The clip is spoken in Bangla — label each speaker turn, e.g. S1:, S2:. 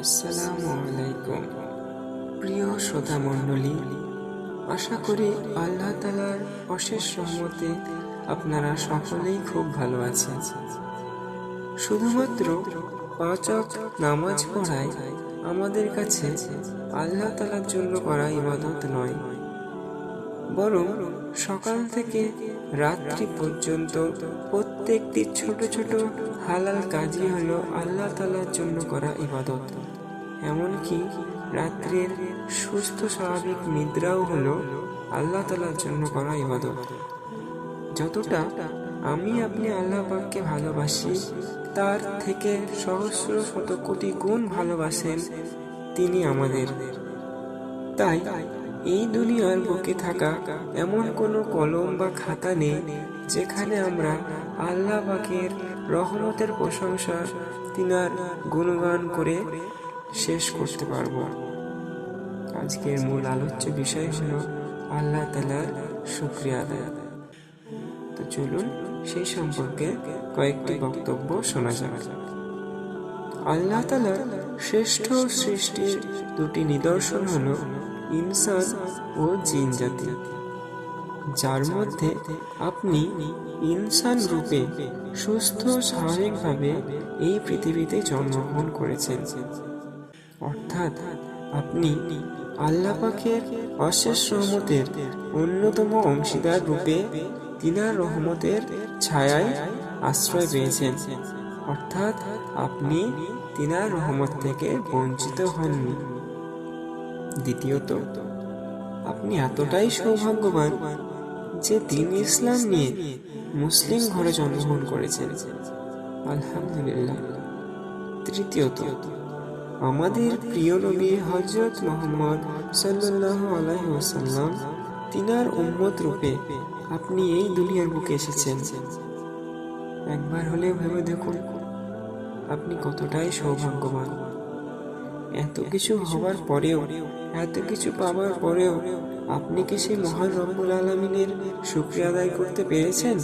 S1: আসসালামু আলাইকুম। প্রিয় শ্রোতা মণ্ডলী আশা করি আল্লাহ তালার অশেষ রহমতে আপনারা সকলেই খুব ভালো আছেন। শুধুমাত্র পাঁচক নামাজ পড়াই আমাদের কাছে আল্লাহ তালার জন্য করা ইবাদত নয়, বরং সকাল থেকে রাত্রি পর্যন্ত প্রত্যেকটি ছোট ছোট হালাল কাজই হলো আল্লাহ তালার জন্য করা ইবাদত। এমনকি রাত্রের সুস্থ স্বাভাবিক নিদ্রাও হলো আল্লাহ তালার জন্য করা ইবাদত। যতটা আমি আপনি আল্লাহ পাককে ভালোবাসি, তার থেকে সহস্র শত কোটি গুণ ভালোবাসেন তিনি আমাদের। তাই এই দুনিয়ার বুকে থাকা এমন কোনো কলম বা খাতা নেই যেখানে আমরা আল্লাহ পাকের রহমতের প্রশংসা, তিনার গুণগান করে শেষ করতে পারব। আজকের মূল আলোচ্য বিষয় হলো আল্লাহ তালার শুক্রিয়া আদায়। তো চলুন সেই সম্পর্কে কয়েকটি বক্তব্য শোনা যাক। আল্লাহ তালার শ্রেষ্ঠ সৃষ্টির দুটি নিদর্শন হল ইনসান ও জিন জাতি। যার মধ্যে আপনি ইনসান রূপে সুস্থ স্বাভাবিকভাবে এই পৃথিবীতে জন্মগ্রহণ করেছেন। অর্থাৎ আপনি আল্লাহ পাকের অশেষ রহমতের অন্যতম অংশীদার রূপে তিনার রহমতের ছায়ায় আশ্রয় পেয়েছেন। অর্থাৎ আপনি তিনার রহমত থেকে বঞ্চিত হননি। দ্বিতীয়ত, আপনি এতটাই সৌভাগ্যবান যে দিন ইসলাম নিয়ে মুসলিম ঘরে জন্মগ্রহণ করেছেন। আলহামদুলিল্লাহ। তৃতীয়ত আমাদের প্রিয় নবী হজরত মোহাম্মদ সাল্লাহ আলাইহি ওয়াসাল্লাম, তিনার উম্মত রূপে আপনি এই দুনিয়ার বুকে এসেছেন। একবার হলেও ভেবে দেখুন, আপনি কতটাই সৌভাগ্যবান। এত কিছু হবার পরেও, এত কিছু পাওয়ার পরেও আপনি কি সেই মহান রব্বুল আলমিনের শুক্রিয়া আদায় করতে পেরেছেন?